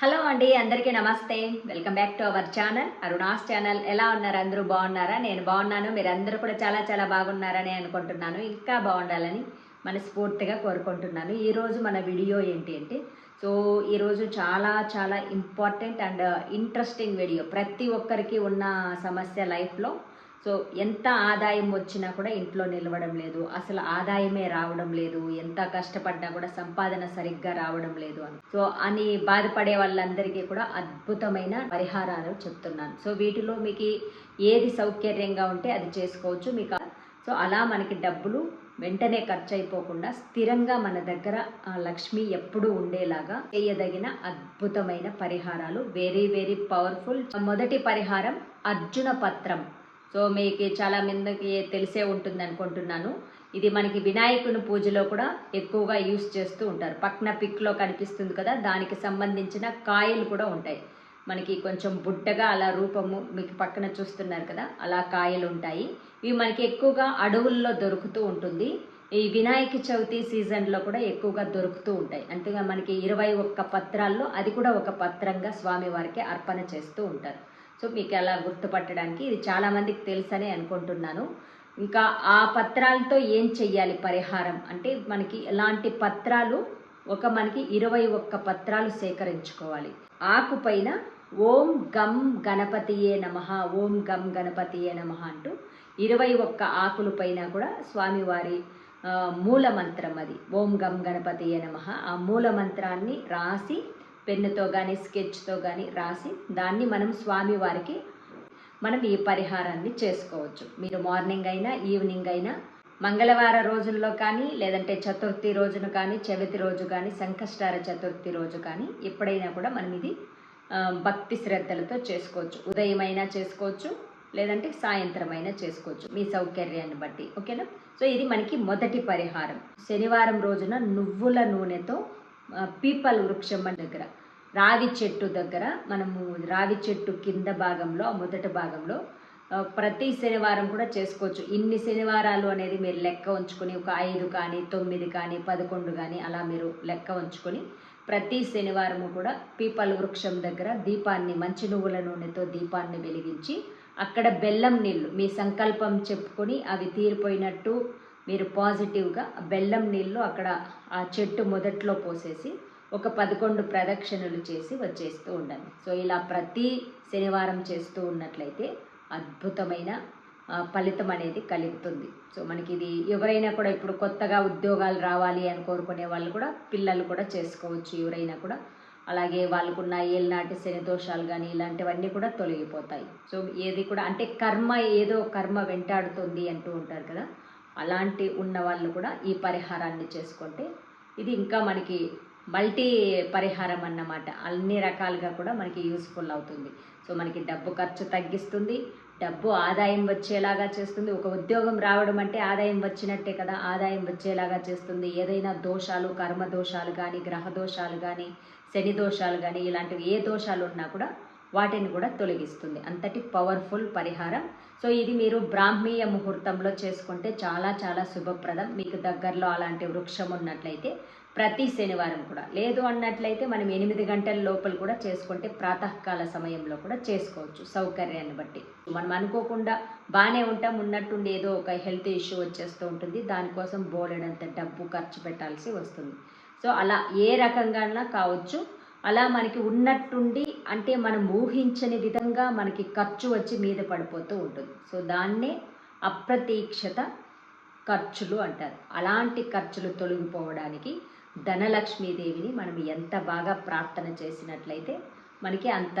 Hello అండి అందరికీ నమస్తే. Welcome back to our channel. Aruna's channel. ఎలా ఉన్నారు? అందరూ బాగున్నారా? నేను బాగున్నాను. మీరు కూడా చాలా చాలా బాగున్నారని అనుకుంటున్నాను. ఇంకా బాగుండాలని మనస్ఫూర్తిగా కోరుకుంటున్నాను. ఈరోజు మన వీడియో ఏంటి అంటే సో ఈరోజు చాలా చాలా ఇంపార్టెంట్ అండ్ ఇంట్రెస్టింగ్ వీడియో. ప్రతి ఒక్కరికి ఉన్న సమస్య లైఫ్లో సో ఎంత ఆదాయం వచ్చినా కూడా ఇంట్లో నిలవడం లేదు అసలు ఆదాయమే రావడం లేదు ఎంత కష్టపడ్డా కూడా సంపాదన సరిగ్గా రావడం లేదు అని. సో అని బాధపడే వాళ్ళందరికీ కూడా అద్భుతమైన పరిహారాలు చెప్తున్నాను. సో వీటిలో మీకు ఏది సౌకర్యంగా ఉంటే అది చేసుకోవచ్చు. మీకు సో అలా మనకి డబ్బులు వెంటనే ఖర్చు అయిపోకుండా స్థిరంగా మన దగ్గర లక్ష్మి ఎప్పుడూ ఉండేలాగా చేయదగిన అద్భుతమైన పరిహారాలు. వెరీ వెరీ పవర్ఫుల్ మొదటి పరిహారం అర్జున పత్రం. సో మీకు చాలా మందికి తెలిసే ఉంటుంది అనుకుంటున్నాను. ఇది మనకి వినాయకుని పూజలో కూడా ఎక్కువగా యూస్ చేస్తూ ఉంటారు. పక్కన పిక్లో కనిపిస్తుంది కదా దానికి సంబంధించిన కాయలు కూడా ఉంటాయి. మనకి కొంచెం బుట్టగా అలా రూపము మీకు పక్కన చూస్తున్నారు కదా అలా కాయలు ఉంటాయి. ఇవి మనకి ఎక్కువగా అడవుల్లో దొరుకుతూ ఉంటుంది. ఈ వినాయక చవితి సీజన్లో కూడా ఎక్కువగా దొరుకుతూ ఉంటాయి. అంతేగా మనకి ఇరవై ఒక్క పత్రాల్లో అది కూడా ఒక పత్రంగా స్వామివారికి అర్పణ చేస్తూ ఉంటారు. సో మీకు అలా గుర్తుపట్టడానికి ఇది చాలామందికి తెలుసని అనుకుంటున్నాను. ఇంకా ఆ పత్రాలతో ఏం చెయ్యాలి పరిహారం? అంటే మనకి ఎలాంటి పత్రాలు? ఒక మనకి ఇరవై ఒక్క పత్రాలు సేకరించుకోవాలి. ఆకు పైన ఓం గం గణపతియే నమ ఓం గం గణపతియే నమ అంటూ ఇరవై ఒక్క ఆకుల పైన కూడా స్వామివారి మూల మంత్రం అది. ఓం గం గణపతియే నమ. ఆ మూల మంత్రాన్ని రాసి పెన్నుతో కానీ స్కెచ్తో కానీ రాసి దాన్ని మనం స్వామివారికి మనం ఈ పరిహారాన్ని చేసుకోవచ్చు. మీరు మార్నింగ్ అయినా ఈవినింగ్ అయినా మంగళవార రోజుల్లో కానీ లేదంటే చతుర్థి రోజున కానీ చవితి రోజు కానీ సంకష్టార చతుర్థి రోజు కానీ ఎప్పుడైనా కూడా మనం ఇది భక్తి శ్రద్ధలతో చేసుకోవచ్చు. ఉదయం అయినా చేసుకోవచ్చు లేదంటే సాయంత్రం అయినా చేసుకోవచ్చు మీ సౌకర్యాన్ని బట్టి. ఓకేనా? సో ఇది మనకి మొదటి పరిహారం. శనివారం రోజున నువ్వుల నూనెతో పీపల్ వృక్షం మన దగ్గర రావి చెట్టు దగ్గర మనము రావి చెట్టు కింద భాగంలో మొదటి భాగంలో ప్రతి శనివారం కూడా చేసుకోవచ్చు. ఇన్ని శనివారాలు అనేది మీరు లెక్క ఉంచుకొని ఒక ఐదు కానీ తొమ్మిది కానీ పదకొండు కానీ అలా మీరు లెక్క ఉంచుకొని ప్రతి శనివారము కూడా పీపల్ వృక్షం దగ్గర దీపాన్ని మంచి నువ్వుల నూనెతో దీపాన్ని వెలిగించి అక్కడ బెల్లం నీళ్ళు మీ సంకల్పం చెప్పుకొని అవి తీరిపోయినట్టు మీరు పాజిటివ్గా బెల్లం నీళ్ళు అక్కడ ఆ చెట్టు మొదట్లో పోసేసి ఒక పదకొండు ప్రదక్షిణలు చేసి వచ్చేస్తూ ఉండండి. సో ఇలా ప్రతి శనివారం చేస్తూ ఉన్నట్లయితే అద్భుతమైన ఫలితం అనేది కలుగుతుంది. సో మనకి ఇది ఎవరైనా కూడా ఇప్పుడు కొత్తగా ఉద్యోగాలు రావాలి అని కోరుకునే వాళ్ళు కూడా పిల్లలు కూడా చేసుకోవచ్చు ఎవరైనా కూడా. అలాగే వాళ్ళకున్న ఏళ్ళనాటి శని దోషాలు కానీ ఇలాంటివన్నీ కూడా తొలగిపోతాయి. సో ఏది కూడా అంటే కర్మ ఏదో కర్మ వెంటాడుతుంది అంటూ ఉంటారు కదా. అలాంటి ఉన్న వాళ్ళు కూడా ఈ పరిహారాన్ని చేసుకుంటే ఇది ఇంకా మనకి మల్టీ పరిహారం అన్నమాట. అన్ని రకాలుగా కూడా మనకి యూస్ఫుల్ అవుతుంది. సో మనకి డబ్బు ఖర్చు తగ్గిస్తుంది. డబ్బు ఆదాయం వచ్చేలాగా చేస్తుంది. ఒక ఉద్యోగం రావడం అంటే ఆదాయం వచ్చినట్టే కదా. ఆదాయం వచ్చేలాగా చేస్తుంది. ఏదైనా దోషాలు కర్మ దోషాలు కానీ గ్రహ దోషాలు కానీ శని దోషాలు కానీ ఇలాంటివి ఏ దోషాలు ఉన్నా కూడా వాటిని కూడా తొలగిస్తుంది. అంతటి పవర్ఫుల్ పరిహారం. సో ఇది మీరు బ్రాహ్మీయ ముహూర్తంలో చేసుకుంటే చాలా చాలా శుభప్రదం. మీకు దగ్గరలో అలాంటి వృక్షం ఉన్నట్లయితే ప్రతి శనివారం కూడా. లేదు అన్నట్లయితే మనం ఎనిమిది గంటల లోపల కూడా చేసుకుంటే ప్రాతకాల సమయంలో కూడా చేసుకోవచ్చు సౌకర్యాన్ని బట్టి. మనం అనుకోకుండా బాగానే ఉంటాం. ఉన్నట్టుండి ఏదో ఒక హెల్త్ ఇష్యూ వచ్చేస్తూ ఉంటుంది. దానికోసం బోలెడంత డబ్బు ఖర్చు పెట్టాల్సి వస్తుంది. సో అలా ఏ రకంగా కావచ్చు. అలా మనకి ఉన్నట్టుండి అంటే మనం ఊహించని విధంగా మనకి ఖర్చు వచ్చి మీద పడిపోతూ ఉంటుంది. సో దాన్నే అప్రతీక్షత ఖర్చులు అంటారు. అలాంటి ఖర్చులు తొలగిపోవడానికి ధనలక్ష్మీదేవిని మనం ఎంత బాగా ప్రార్థన చేసినట్లయితే మనకి అంత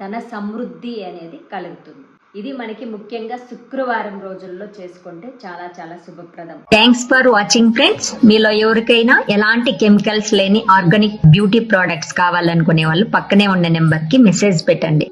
ధన సమృద్ధి అనేది కలుగుతుంది. ఇది మనకి ముఖ్యంగా శుక్రవారం రోజుల్లో చేసుకుంటే చాలా చాలా శుభప్రదం. థ్యాంక్స్ ఫర్ వాచింగ్ ఫ్రెండ్స్ మీలో ఎవరికైనా ఎలాంటి కెమికల్స్ లేని ఆర్గానిక్ బ్యూటీ ప్రోడక్ట్స్ కావాలనుకునే వాళ్ళు పక్కనే ఉన్న నెంబర్కి మెసేజ్ పెట్టండి.